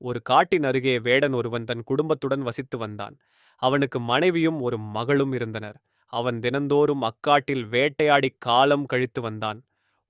ஒரு காட்டின் அருகே வேடன் ஒருவன் தன் குடும்பத்துடன் வசித்து வந்தான். அவனுக்கு மனைவியும் ஒரு மகளும் இருந்தனர். அவன் தினந்தோறும் அக்காட்டில் வேட்டையாடி காலம் கழித்து வந்தான்.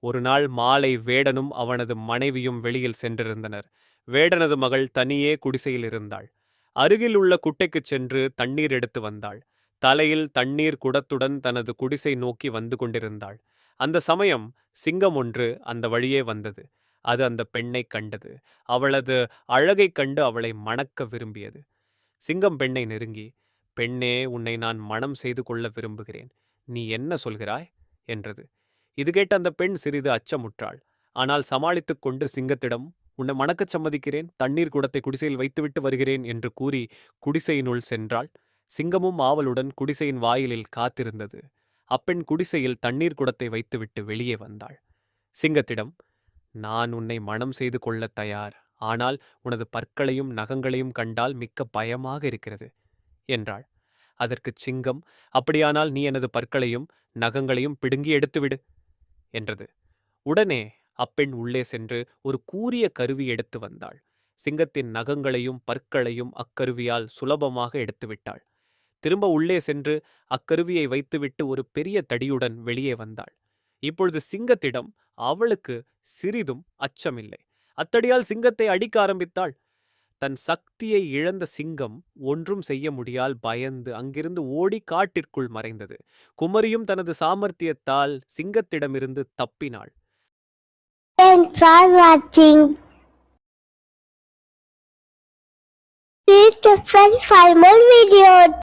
ஒரு நாள் மாலை வேடனும் அவனது மனைவியும் வெளியில் சென்றிருந்தனர். வேடனது மகள் தனியே குடிசையில் இருந்தாள். அருகில் உள்ள குட்டைக்குச் சென்று தண்ணீர் எடுத்து வந்தாள். தலையில் தண்ணீர் குடத்துடன் தனது குடிசை நோக்கி வந்து கொண்டிருந்தாள். அந்த சமயம் சிங்கம் ஒன்று அந்த வழியே வந்தது. அது அந்த பெண்ணை கண்டது. அவளது அழகைக் கண்டு அவளை மணக்க விரும்பியது. சிங்கம் பெண்ணை நெருங்கி பெண்ணே உன்னை நான் மணம் செய்து கொள்ள விரும்புகிறேன். நீ என்ன சொல்கிறாய்? என்றது. இது கேட்ட அந்த பெண் சிறிது அச்சமுற்றாள். ஆனால் சமாளித்துக் கொண்டு சிங்கத்திடம் உன்னை மணக்கச் சம்மதிக்கிறேன். தண்ணீர் குடத்தை குடிசையில் வைத்துவிட்டு வருகிறேன் என்று கூறி குடிசையினுள் சென்றாள். சிங்கமும் ஆவலுடன் குடிசையின் வாயிலில் காத்திருந்தது. அப்பெண் குடிசையில் தண்ணீர் குடத்தை வைத்துவிட்டு வெளியே வந்தாள். சிங்கத்திடம் நான் உன்னை மணம் செய்து கொள்ளத் தயார். ஆனால் உனது பற்களையும் நகங்களையும் கண்டால் மிக்க பயமாக இருக்கிறது என்றாள். அதற்குச் சிங்கம் அப்படியானால் நீ எனது பற்களையும் நகங்களையும் பிடுங்கி எடுத்துவிடு என்றது. உடனே அப்பெண் உள்ளே சென்று ஒரு கூரிய கருவி எடுத்து வந்தாள். சிங்கத்தின் நகங்களையும் பற்களையும் அக்கருவியால் சுலபமாக எடுத்துவிட்டாள். திரும்ப உள்ளே சென்று அக்கருவியை வைத்துவிட்டு ஒரு பெரிய தடியுடன் வெளியே வந்தாள். இப்பொழுது சிங்கத்திடம் அவளுக்கு சிறிதும் அச்சமில்லை அத்தடியால் சிங்கத்தை அடிக்க ஆரம்பித்தாள் தன் சக்தியை இழந்த சிங்கம் ஒன்றும் செய்ய முடியால் பயந்து அங்கிருந்து ஓடி காட்டிற்குள் மறைந்தது குமரியும் தனது சாமர்த்தியத்தால் சிங்கத்திடமிருந்து தப்பினாள் Thanks for watching. Please subscribe for more videos.